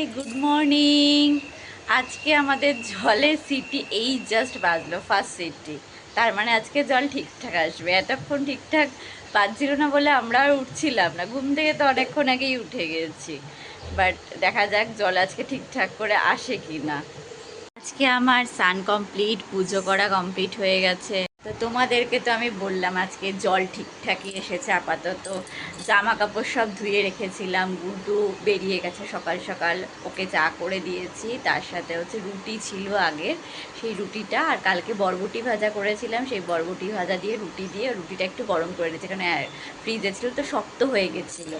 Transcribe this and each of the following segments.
Hi good morning আজকে আমাদের জলের সিটি এই জাস্ট বাজলো ফার্স্ট সিটি তার মানে আজকে জল ঠিকঠাক আসবে। এতক্ষণ ঠিকঠাক বাজছিল না বলে আমরা আর উঠছিলাম না। ঘুম থেকে তো অনেকক্ষণ আগেই উঠে গেছি। বাট দেখা যাক জল আজকে ঠিকঠাক করে আসে কি না আজকে আমার সান কমপ্লিট পুজো করা কমপ্লিট হয়ে গেছে। তো তোমাদেরকে তো আমি বললাম আজকে জল ঠিকঠাকই এসেছে আপাতত। জামা কাপড় সব ধুয়ে রেখেছিলাম, গুডু বেরিয়ে গেছে সকাল সকাল। ওকে চা করে দিয়েছি, তার সাথে হচ্ছে রুটি ছিল আগের সেই রুটিটা আর কালকে বরবটি ভাজা করেছিলাম, সেই বরবটি ভাজা দিয়ে রুটি দিয়ে রুটিটা একটু গরম করে দিয়েছি কারণ ফ্রিজে ছিল তো শক্ত হয়ে গেছিল।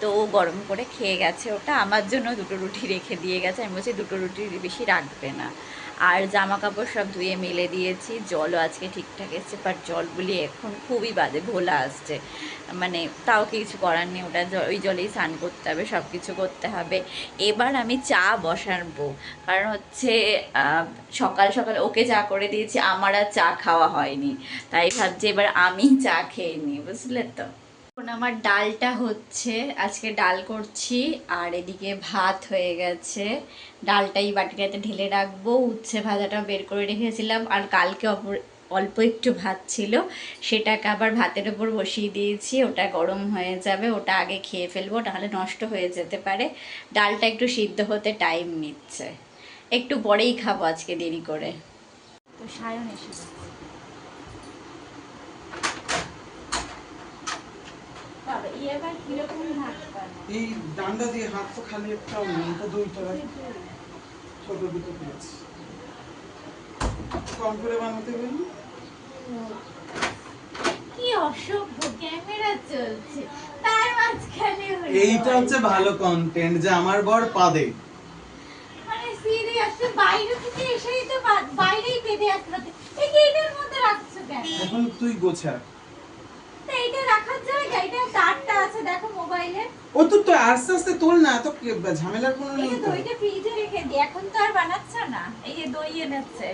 তো ও গরম করে খেয়ে গেছে ওটা, আমার জন্য দুটো রুটি রেখে দিয়ে গেছে। আমি বলছি দুটো রুটি বেশি রাখবে না। আর জামা কাপড় সব ধুয়ে মেলে দিয়েছি। জলও আজকে ঠিকঠাক এসছে বাট জলগুলি এখন খুবই বাজে ভোলা আসছে। মানে তাও কিছু করার নেই, ওটা ওই জলেই স্নান করতে হবে সব কিছু করতে হবে। এবার আমি চা বসাবো, কারণ হচ্ছে সকাল সকাল ওকে চা করে দিয়েছি, আমার আর চা খাওয়া হয়নি। তাই ভাবছি এবার আমি চা খেয়ে নিই, বুঝলে তো? এখন আমার ডালটা হচ্ছে, আজকে ডাল করছি, আর এদিকে ভাত হয়ে গেছে। ডালটাই বাটিটাতে ঢেলে রাখব, উচ্ছে ভাজাটা বের করে রেখেছিলাম, আর কালকে অপর, অল্প একটু ভাত ছিল, সেটাকে আবার ভাতের ওপর বসিয়ে দিয়েছি, ওটা গরম হয়ে যাবে, ওটা আগে খেয়ে ফেলব তাহলে নষ্ট হয়ে যেতে পারে। ডালটা একটু সিদ্ধ হতে টাইম নিচ্ছে। একটু পরেই খাব আজকে দেরি করে। তো সায়ন এসে গেছে। বাবা, ই আবার কীরকম ভাত বানায়? এই ডান্ডা দিয়ে হাত তো খালি তো দুইটা ছোট দুটো কম করে বানাতে বলি কি অসভ্য ক্যামেরা চলছে। তার মাঝখানে এইটা হচ্ছে ভালো কন্টেন্ট যে আমার বর পাদে। মানে সিরিয়াস বাইরে থেকে এসেই তো বাইরেই বেঁধে আসলো। এটার মধ্যে রাখছো কেন? এখন তুই গোছা তা এটা রাখার জায়গা এটা তারটা আছে দেখো মোবাইলে। ও তো তো আস্তে আস্তে তোল না এত ঝামেলার কোনো নেই তো? দইটা ফ্রিজে রেখে দিই এখন তো আর বানাচ্ছ না। এই যে দই এনেছে।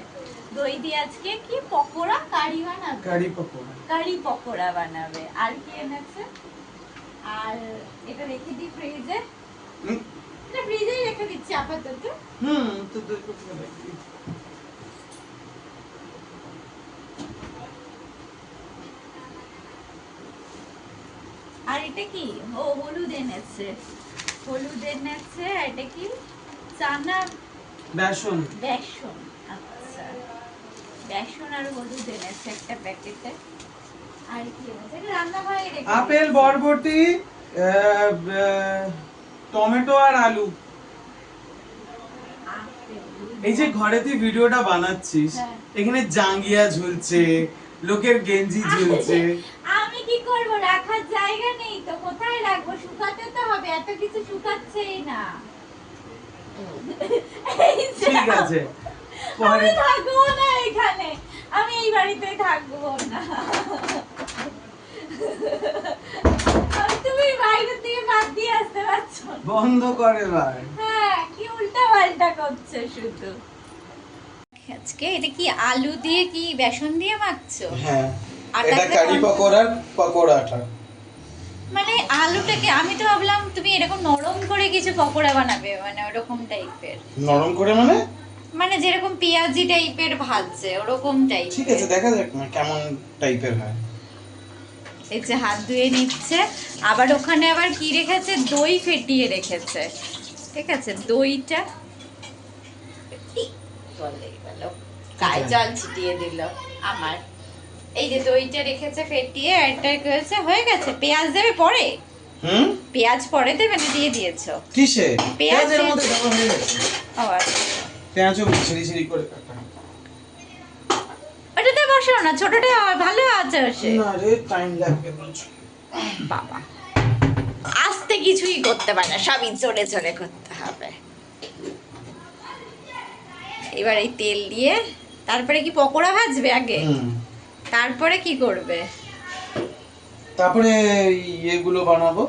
দই দিয়ে আজকে কি পকোড়া কারি বানাবে? গাড়ি পকোড়া। কারি পকোড়া বানাবে। আর কি এনেছে? আর এটা রেখে দিই ফ্রিজে। এটা ফ্রিজেই রেখে দিচ্ছি আপাতত। হুম তো দই পকোড়া এটা কি? ও হলুদ এনেছে হলুদ এনেছে এটা কি? চানা? বেসন। বেসন আচ্ছা। বেসন আর হলুদ এনেছে একটা প্যাকেটে। আর কি এনেছে রেখে আপেল বরবটি টমেটো আর আলু। এই যে ঘরে তুই ভিডিওটা বানাচ্ছিস হ্যাঁ। এখানে জাঙ্গিয়া ঝুলছে লোকের গেঞ্জি ঝুলছে। কি করব? রাখার জায়গা নেই তো কোথায় রাখব? শুকাতে তো হবে এত কিছু শুকাচ্ছেই না। ঠিক আছে। আমি থাকব না এখানে। আমি এই বাড়িতে থাকব না। তুমি বাইরে থেকে বাদ দিয়ে আসতে পারছ বন্ধ করে ভাই। হ্যাঁ কি উল্টা পাল্টা করছে শুধু। আজকে এটা কি আলু দিয়ে কি বেসন দিয়ে মাখছো? হ্যাঁ। এটা কারি পকোড়াটা মানে আলুটাকে আমি তো ভাবলাম তুমি এরকম নরম করে কিছু পকোড়া বানাবে মানে ওরকম টাইপের। নরম করে মানে? মানে যেরকম পেঁয়াজি টাইপের ভাজছে ওরকম টাইপ ঠিক আছে দেখা যাক না কেমন টাইপের হয়। এই যে হাত ধুয়ে নিচ্ছে আবার ওখানে আবার কি রেখেছে? দই ফেটিয়ে রেখেছে। ঠিক আছে দইটা জল ছিটিয়ে দিল আমার। এই যে দইটা রেখেছে ফেটিয়ে এটা হয়েছে হয়ে গেছে। পেঁয়াজ দেবে পরে? হুম? পেঁয়াজ পরে দেবে না দিয়ে দিয়েছ? কিসে? পেঁয়াজ পেঁয়াজের মধ্যে দেওয়া হয়ে গেছে। ও আচ্ছা। পেঁয়াজও ছিঁড়ি ছিঁড়ি করে কাটা। ওটাতে বসাও না ছোটটা ভালো আছে সে। না রে টাইম লাগবে বলছো বাবা। আস্তে কিছুই করতে পারে না সবই জোরে জোরে করতে হবে। এবার এই তেল দিয়ে তারপরে কি পকোড়া ভাজবে আগে? হুম। তারপরে কি করবে? তারপরে ইয়েগুলো বানাবো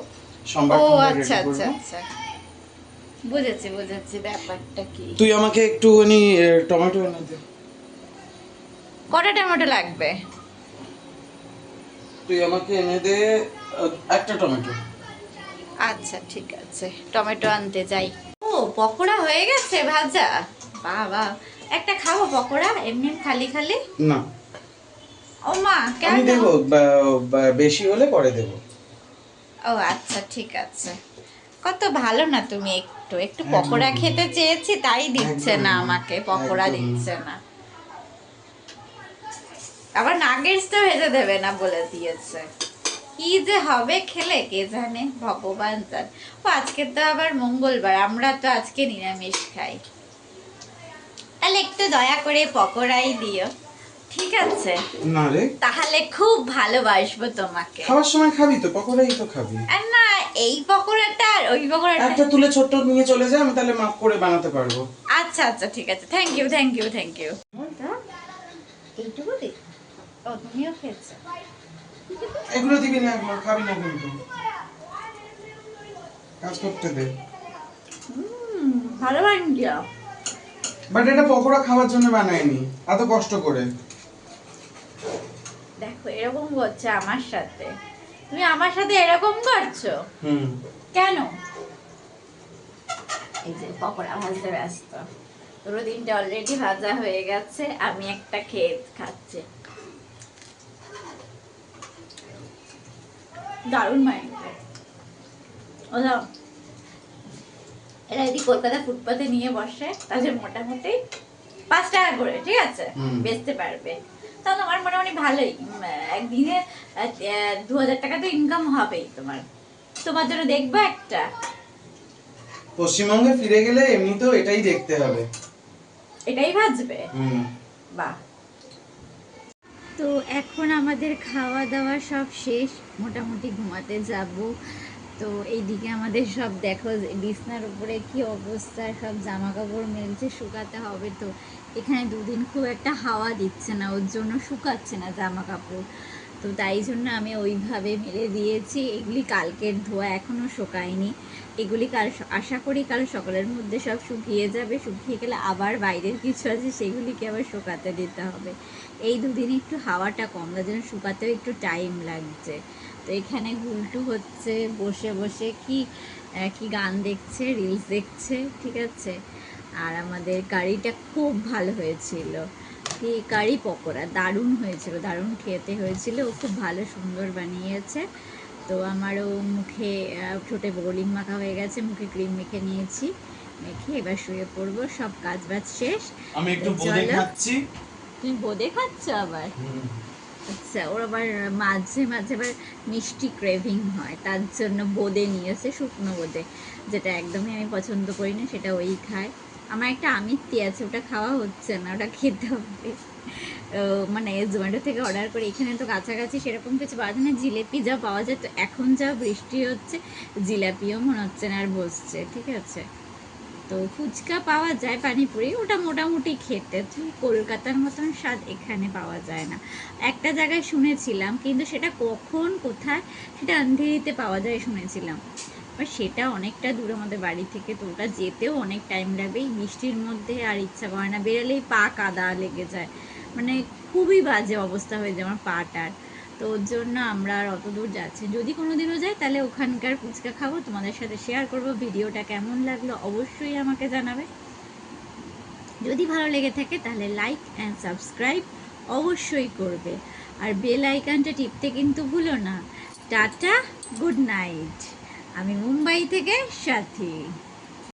সম্বার ও আচ্ছা আচ্ছা আচ্ছা। বুঝেছি বুঝেছি ব্যাপারটা কি। তুই আমাকে একটুখানি টমেটো এনে দে। কটা টমেটো লাগবে? তুই আমাকে এনে দে একটা টমেটো। আচ্ছা ঠিক আছে। টমেটো আনতে যাই। ও পকোড়া হয়ে গেছে ভাজা? বাবা একটা খাব পকোড়া? এমনি খালি খালি? না। কেন? আমি দেবো বেশি হলে পরে দেবো। ও আচ্ছা ঠিক আছে। কত ভালো না তুমি একটু একটু পকোড়া খেতে চেয়েছি তাই দিচ্ছে না আমাকে পকোড়া দিচ্ছে না। আবার নাগেটস তো ভেজে দেবে না বলে দিয়েছে। কি যে হবে খেলে কে জানে? ভগবান জান। ও আজকে তো আবার মঙ্গলবার আমরা তো আজকে নিরামিষ খাই। তাহলে একটু দয়া করে পকোড়াই দিও। ঠিক আছে। না রে। তাহলে খুব ভালোবাসবো তোমাকে। খাওয়ার সময় খাবি তো পকোড়াই তো খাবি। আর না এই পকোড়াটা আর ওই পকোড়াটা একটা তুলে ছোট্ট নিয়ে চলে যায় আমি তাহলে মাপ করে বানাতে পারব। আচ্ছা আচ্ছা ঠিক আছে। Thank you thank you thank you এইটুকু দি ও তুমিও খেয়েছো? এগুলো দিবি না এগুলো খাবি না কিন্তু। কাজ করতে দে। ভালো বানিয়ে বাট এটা পকোড়া খাওয়ার জন্য বানায়নি এত কষ্ট করে। দেখো এরকম করছে আমার সাথে। তুমি আমার সাথে এরকম করছ? হুম। কেন? এই যে পকোড়া ভাজতে ব্যস্ত। পুরো দিনটা অলরেডি ভাজা হয়ে গেছে আমি একটা খেয়ে খাচ্ছি। দারুণ মাইন্ড ওরা এরা যদি কলকাতা ফুটপাতে নিয়ে বসে তাহলে মোটামুটি পাঁচ টাকা করে ঠিক আছে? বেচতে পারবে। তাহলে আমার মোটামুটি ভালোই। একদিনে দু হাজার টাকা তো ইনকাম হবেই তোমার। তোমার জন্য দেখব একটা। পশ্চিমবঙ্গে ফিরে গেলে এমনিতেও এটাই দেখতে হবে। এটাই ভাজবে? বাহ। তো এখন আমাদের খাওয়া দাওয়া সব শেষ। মোটামুটি ঘুমাতে যাব। তো এইদিকে আমাদের সব দেখো বিছনার উপরে কি অবস্থা, সব জামা কাপড় মেলছে, শুকাতে হবে তো। এখানে দুদিন খুব একটা হাওয়া দিচ্ছে না, ওর জন্য শুকাচ্ছে না জামা কাপড় তো তাই জন্য আমি ওইভাবে মেলে দিয়েছি। এগুলি কালকের ধোয়া এখনও শুকায়নি। এগুলি কাল আশা করি কাল সকালের মধ্যে সব শুকিয়ে যাবে। শুকিয়ে গেলে আবার বাইরের কিছু আছে, সেগুলিকে আবার শুকাতে দিতে হবে। এই দুদিন একটু হাওয়াটা কম, তার জন্য শুকাতেও একটু টাইম লাগছে। তো এখানে গুলটু হচ্ছে বসে বসে কি কি গান দেখছে রিলস দেখছে ঠিক আছে? আর আমাদের কারিটা খুব ভালো হয়েছিল। কি কারি পকোড়া দারুণ হয়েছিল দারুণ খেতে হয়েছিল ও খুব ভালো সুন্দর বানিয়েছে। তো আমারও মুখে ঠোঁটে বোলিং মাখা হয়ে গেছে মুখে ক্রিম মেখে নিয়েছি মেখে এবার শুয়ে পড়ব সব কাজ বাজ শেষ। আমি একটু। বোঁদে খাচ্ছি। তুমি বোঁদে খাচ্ছ আবার। আচ্ছা ওর আবার মাঝে মাঝে আবার মিষ্টি ক্রেভিং হয়, তার জন্য বোঁদে নিয়েছে শুকনো বোঁদে, যেটা একদমই আমি পছন্দ করি না, সেটা ওই খায়। আমার একটা আমিত্তি আছে, ওটা খাওয়া হচ্ছে না, ওটা খেতে হবে। মানে জোম্যাটো থেকে অর্ডার করে, এখানে তো কাছাকাছি সেরকম কিছু পাওয়া যায় না, জিলেপি যা পাওয়া যায়, তো এখন যা বৃষ্টি হচ্ছে, জিলাপিও মনে হচ্ছে না আর বসছে, ঠিক আছে? তো ফুচকা পাওয়া যায় পানিপুরি, ওটা মোটামুটি খেতে। কলকাতার মতন স্বাদ এখানে পাওয়া যায় না। একটা জায়গায় শুনেছিলাম, কিন্তু সেটা কখন, কোথায়, সেটা আন্ধেরিতে পাওয়া যায় শুনেছিলাম। এবার সেটা অনেকটা দূর আমাদের বাড়ি থেকে, তো ওটা যেতেও অনেক টাইম লাগবে। এই বৃষ্টির মধ্যে আর ইচ্ছা করে না, বেরোলেই পা কাদা লেগে যায়। মানে খুবই বাজে অবস্থা হয়ে যায় আমার পাটার। তো ওর জন্য আমরা আর অত দূর যাচ্ছি যদি কোনো দিনও যাই, তাহলে ওখানকার ফুচকা খাব, তোমাদের সাথে শেয়ার করব। ভিডিওটা কেমন লাগল অবশ্যই আমাকে জানাবে। যদি ভালো লেগে থাকে, তাহলে লাইক অ্যান্ড সাবস্ক্রাইব অবশ্যই করবে। আর বেল আইকনটা টিপতে কিন্তু ভুলো না। টাটা গুড নাইট আমি মুম্বাই থেকে সাথী।